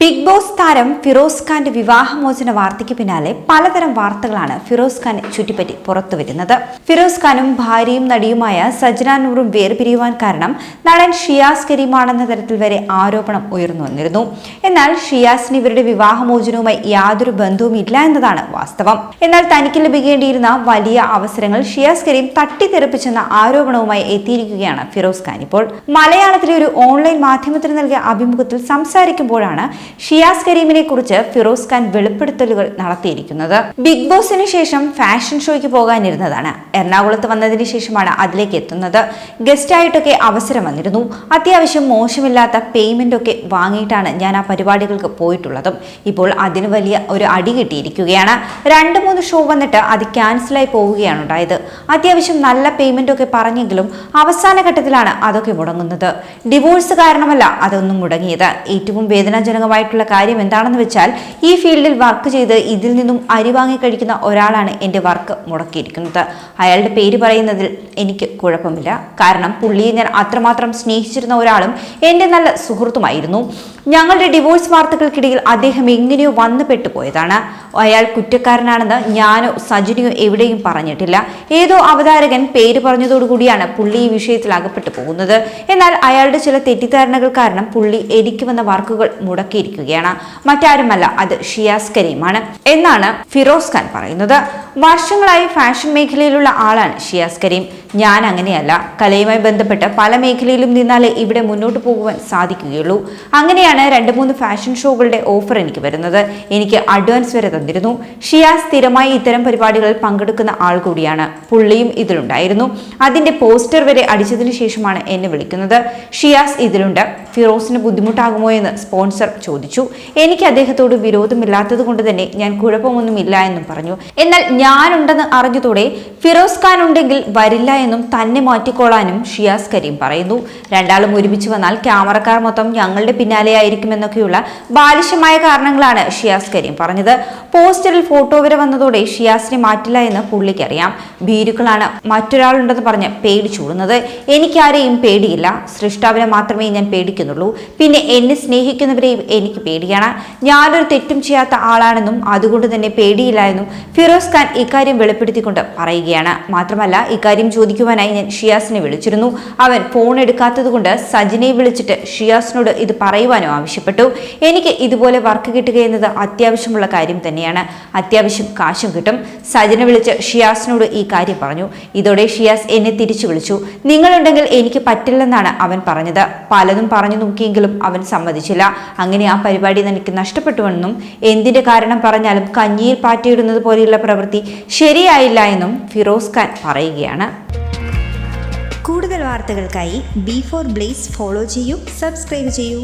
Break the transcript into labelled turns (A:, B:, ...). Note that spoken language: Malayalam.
A: ബിഗ് ബോസ് താരം ഫിറോസ് ഖാന്റെ വിവാഹമോചന വാർത്തയ്ക്ക് പിന്നാലെ പലതരം വാർത്തകളാണ് ഫിറോസ് ഖാനെ ചുറ്റിപ്പറ്റി പുറത്തുവരുന്നത്. ഫിറോസ് ഖാനും ഭാര്യയും നടിയുമായ സജ്ന നൂറും വേർപിരിയുവാൻ കാരണം നടൻ ഷിയാസ് കരീമാണെന്ന തരത്തിൽ വരെ ആരോപണം ഉയർന്നു വന്നിരുന്നു. എന്നാൽ ഷിയാസിന് ഇവരുടെ വിവാഹമോചനവുമായി യാതൊരു ബന്ധവും ഇല്ല എന്നതാണ് വാസ്തവം. എന്നാൽ തനിക്ക് ലഭിക്കേണ്ടിയിരുന്ന വലിയ അവസരങ്ങൾ ഷിയാസ് കരീം തട്ടിത്തെറിപ്പിച്ചെന്ന ആരോപണവുമായി എത്തിയിരിക്കുകയാണ് ഫിറോസ് ഖാൻ ഇപ്പോൾ. മലയാളത്തിലെ ഒരു ഓൺലൈൻ മാധ്യമത്തിന് നൽകിയ അഭിമുഖത്തിൽ സംസാരിക്കുമ്പോഴാണ് ഷിയാസ് കരീമിനെ കുറിച്ച് ഫിറോസ് ഖാൻ വെളിപ്പെടുത്തലുകൾ നടത്തിയിരിക്കുന്നത്. ബിഗ് ബോസിന് ശേഷം ഫാഷൻ ഷോയ്ക്ക് പോകാനിരുന്നതാണ്. എറണാകുളത്ത് വന്നതിന് ശേഷമാണ് അതിലേക്ക് എത്തുന്നത്. ഗസ്റ്റായിട്ടൊക്കെ അവസരം വന്നിരുന്നു. അത്യാവശ്യം മോശമില്ലാത്ത പേയ്മെന്റ് ഒക്കെ വാങ്ങിയിട്ടാണ് ഞാൻ ആ പരിപാടികൾക്ക് പോയിട്ടുള്ളതും. ഇപ്പോൾ അതിന് വലിയ ഒരു അടി കിട്ടിയിരിക്കുകയാണ്. രണ്ട് മൂന്ന് ഷോ വന്നിട്ട് അത് ക്യാൻസലായി പോവുകയാണ് ഉണ്ടായത്. അത്യാവശ്യം നല്ല പേയ്മെന്റ് ഒക്കെ പറഞ്ഞെങ്കിലും അവസാന ഘട്ടത്തിലാണ് അതൊക്കെ മുടങ്ങുന്നത്. ഡിവോഴ്സ് കാരണമല്ല അതൊന്നും മുടങ്ങിയത്. ഏറ്റവും വേദനാജനകമായിട്ടുള്ള കാര്യം എന്താണെന്ന് വെച്ചാൽ ഈ ഫീൽഡിൽ വർക്ക് ചെയ്ത് ഇതിൽ നിന്നും അരി വാങ്ങി കഴിക്കുന്ന ഒരാളാണ് എന്റെ വർക്ക് മുടക്കിയിരിക്കുന്നത്. അയാളുടെ പേര് പറയുന്നതിൽ എനിക്ക് കുഴപ്പമില്ല. കാരണം പുള്ളിയെ ഞാൻ അത്രമാത്രം സ്നേഹിച്ചിരുന്ന ഒരാളും എന്റെ നല്ല സുഹൃത്തുമായിരുന്നു. ഞങ്ങളുടെ ഡിവോഴ്സ് വാർത്തകൾക്കിടയിൽ അദ്ദേഹം എങ്ങനെയോ വന്നു പെട്ടുപോയതാണ്. അയാൾ കുറ്റക്കാരനാണെന്ന് ഞാനോ സജിനിയോ എവിടെയും പറഞ്ഞിട്ടില്ല. ഏതോ അവതാരകൻ പേര് പറഞ്ഞതോടുകൂടിയാണ് പുള്ളി ഈ വിഷയത്തിൽ അകപ്പെട്ടു പോകുന്നത്. എന്നാൽ അയാളുടെ ചില തെറ്റിദ്ധാരണകൾ കാരണം പുള്ളി എനിക്ക് വന്ന വർക്കുകൾ മുടക്കിയിരിക്കുകയാണ് മറ്റാരുമല്ല അത് ഷിയാസ് കരീമാണ് എന്നാണ് ഫിറോസ് ഖാൻ പറയുന്നത്. വർഷങ്ങളായി ഫാഷൻ മേഖലയിലുള്ള ആളാണ് ഷിയാസ് കരീം. ഞാൻ അങ്ങനെയല്ല. കലയുമായി ബന്ധപ്പെട്ട് പല മേഖലയിലും നിന്നാലേ ഇവിടെ മുന്നോട്ട് പോകുവാൻ സാധിക്കുകയുള്ളൂ. അങ്ങനെയാണ് രണ്ട് മൂന്ന് ഫാഷൻ ഷോകളുടെ ഓഫർ എനിക്ക് വരുന്നത്. എനിക്ക് അഡ്വാൻസ് വരെ തന്നിരുന്നു. ഷിയാസ് സ്ഥിരമായി ഇത്തരം പരിപാടികളിൽ പങ്കെടുക്കുന്ന ആൾ കൂടിയാണ്. പുള്ളിയും ഇതിലുണ്ടായിരുന്നു. അതിന്റെ പോസ്റ്റർ വരെ അടിച്ചതിനു ശേഷമാണ് എന്നെ വിളിക്കുന്നത്. ഷിയാസ് ഇതിലുണ്ട്. ഫിറോസിന് ബുദ്ധിമുട്ടാകുമോ എന്ന് സ്പോൺസർ ചോദിച്ചു. എനിക്ക് അദ്ദേഹത്തോട് വിരോധമില്ലാത്തത് കൊണ്ട് തന്നെ ഞാൻ കുഴപ്പമൊന്നുമില്ല എന്നും പറഞ്ഞു. എന്നാൽ ഞാനുണ്ടെന്ന് അറിഞ്ഞതോടെ ഫിറോസ് ഖാൻ ഉണ്ടെങ്കിൽ വരില്ല എന്നും തന്നെ മാറ്റിക്കോളാനും ഷിയാസ് കരീം പറയുന്നു. രണ്ടാളും ഒരുമിച്ച് വന്നാൽ ക്യാമറക്കാർ മൊത്തം ഞങ്ങളുടെ പിന്നാലെ ആയിരിക്കുമെന്നൊക്കെയുള്ള ബാലിശമായ കാരണങ്ങളാണ് ഷിയാസ് കരീം പറഞ്ഞത്. പോസ്റ്ററിൽ ഫോട്ടോ വരെ വന്നതോടെ ഷിയാസിനെ മാറ്റില്ല എന്ന് പുള്ളിക്കറിയാം. ഭീരുക്കളാണ് മറ്റൊരാളുണ്ടെന്ന് പറഞ്ഞ് പേടി ചൂടുന്നത് എനിക്കാരെയും പേടിയില്ല. സൃഷ്ടാവിനെ മാത്രമേ ഞാൻ പേടിക്കുന്നുള്ളൂ. പിന്നെ എന്നെ സ്നേഹിക്കുന്നവരെയും പേടിയാണ്. ഞാനൊരു തെറ്റും ചെയ്യാത്ത ആളാണെന്നും അതുകൊണ്ട് തന്നെ പേടിയില്ല എന്നും ഫിറോസ് ഖാൻ ഇക്കാര്യം വെളിപ്പെടുത്തിക്കൊണ്ട് പറയുകയാണ്. മാത്രമല്ല ഇക്കാര്യം ചോദിക്കുവാനായി ഞാൻ ഷിയാസിനെ വിളിച്ചിരുന്നു. അവൻ ഫോൺ എടുക്കാത്തതുകൊണ്ട് സജിനെ വിളിച്ചിട്ട് ഷിയാസിനോട് ഇത് പറയുവാനും ആവശ്യപ്പെട്ടു. എനിക്ക് ഇതുപോലെ വർക്ക് കിട്ടുക എന്നത് അത്യാവശ്യമുള്ള കാര്യം തന്നെയാണ്. അത്യാവശ്യം കാശും കിട്ടും. സജിനെ വിളിച്ച് ഷിയാസിനോട് ഈ കാര്യം പറഞ്ഞു. ഇതോടെ ഷിയാസ് എന്നെ തിരിച്ചു വിളിച്ചു. നിങ്ങളുണ്ടെങ്കിൽ എനിക്ക് പറ്റില്ലെന്നാണ് അവൻ പറഞ്ഞത്. പലതും പറഞ്ഞു നോക്കിയെങ്കിലും അവൻ സമ്മതിച്ചില്ല. അങ്ങനെ ആ പരിപാടി എനിക്ക് നഷ്ടപ്പെട്ടുവെന്നും എന്തിന്റെ കാരണം പറഞ്ഞാലും കഞ്ഞിയിൽ പാറ്റിയിടുന്നത് പോലെയുള്ള പ്രവൃത്തി ശരിയായില്ല എന്നും ഫിറോസ് ഖാൻ പറയുകയാണ്.
B: കൂടുതൽ വാർത്തകൾക്കായി ബി ഫോർ ബ്ലേസ് ഫോളോ ചെയ്യൂ സബ്സ്ക്രൈബ് ചെയ്യൂ.